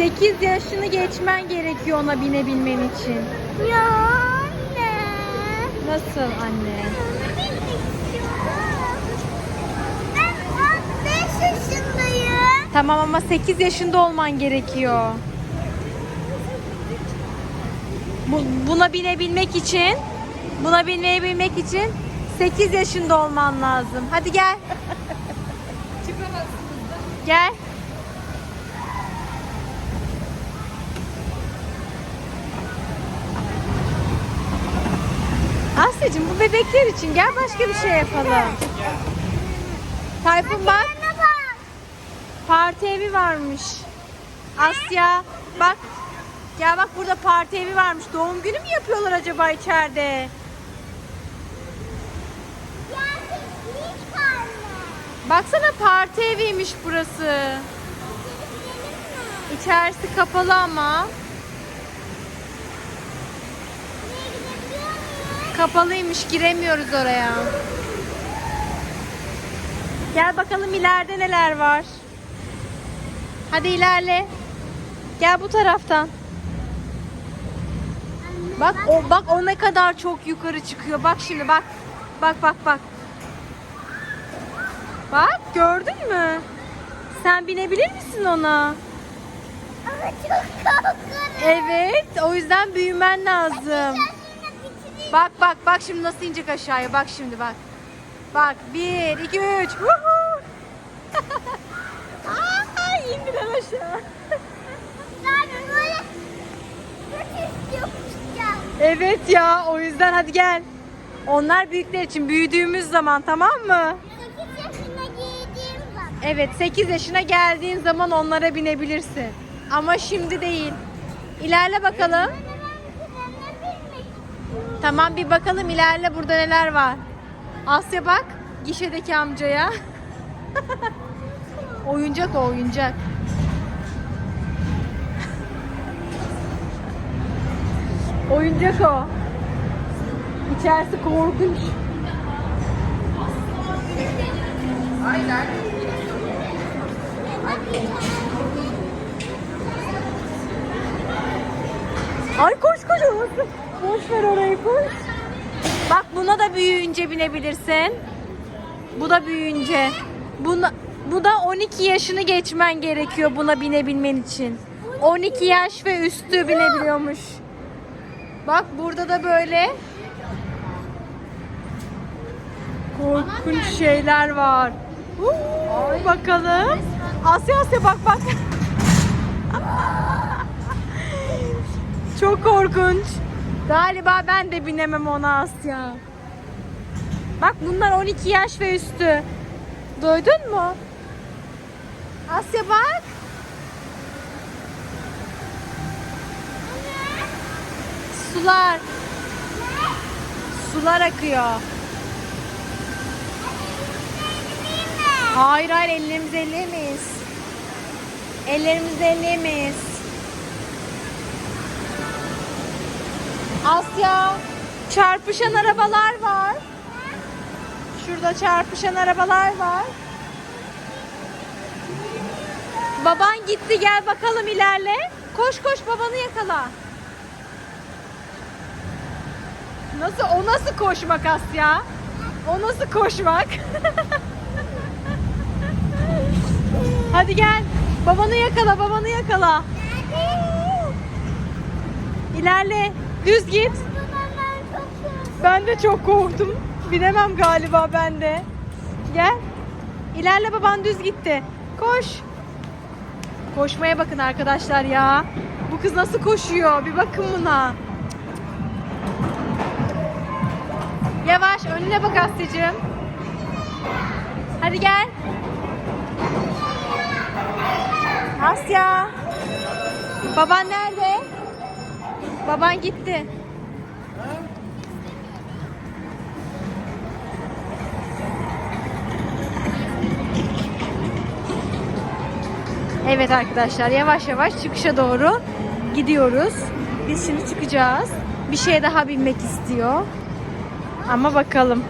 8 yaşını geçmen gerekiyor ona binebilmen için. Ya anne. Nasıl anne? Ben 5 yaşındayım. Tamam ama 8 yaşında olman gerekiyor. Bu, buna binebilmek için, buna binebilmek için 8 yaşında olman lazım. Hadi gel. Gel. Asya'cığım bu bebekler için gel başka bir şey yapalım. Tayfun bak. Parti evi varmış. Asya bak. Gel bak burada parti evi varmış. Doğum günü mü yapıyorlar acaba içeride? Baksana parti eviymiş burası. İçerisi kapalı ama. Kapalıymış giremiyoruz oraya. Gel bakalım ileride neler var. Hadi ilerle. Gel bu taraftan. Bak o bak o ne kadar çok yukarı çıkıyor. Bak şimdi bak. Bak bak bak. Bak gördün mü? Sen binebilir misin ona? Ama çok korkuyorum. Evet, o yüzden büyümen lazım. Bak bak bak şimdi nasıl inecek aşağıya. Bak şimdi bak. Bak bir, iki, üç. Aa, indiler aşağı. Ben böyle. Evet ya o yüzden hadi gel. Onlar büyükler için büyüdüğümüz zaman tamam mı? 8 yaşına giydiğim zaman. Evet 8 yaşına geldiğin zaman onlara binebilirsin. Ama şimdi değil. İlerle bakalım. Anne ben trenle binmek istiyorum. Tamam bir bakalım ilerle burada neler var. Asya bak gişedeki amcaya. oyuncak o oyuncak. oyuncak o. İçerisi korkunç. Ay koş koş orası. Boş ver orayı koş. Bak buna da büyüyünce binebilirsin. Bu da büyüyünce. Buna, bu da 12 yaşını geçmen gerekiyor buna binebilmen için. 12 yaş ve üstü binebiliyormuş. Bak burada da böyle korkunç şeyler var. Uuu, bakalım. Asya Asya bak bak. Çok korkunç. Galiba ben de binemem ona Asya. Bak bunlar 12 yaş ve üstü. Duydun mu? Asya bak. Sular. Sular akıyor. Hayır hayır ellerimizi elleyemeyiz. Ellerimizi elleyemeyiz. Asya çarpışan arabalar var. Şurada çarpışan arabalar var. Baban gitti gel bakalım ilerle. Koş koş babanı yakala. Nasıl o nasıl koşmak Asya? O nasıl koşmak? Hadi gel. Babanı yakala, babanı yakala. İlerle. Düz git. Ben de çok korktum. Binemem galiba ben de. Gel. İlerle baban düz gitti. Koş. Koşmaya bakın arkadaşlar ya. Bu kız nasıl koşuyor? Bir bakın buna. Yavaş önüne bak Asya'cığım. Hadi gel. Asya. Baban nerede? Baban gitti. Evet arkadaşlar yavaş yavaş çıkışa doğru gidiyoruz. Biz şimdi çıkacağız. Bir şeye daha binmek istiyor. Ama bakalım.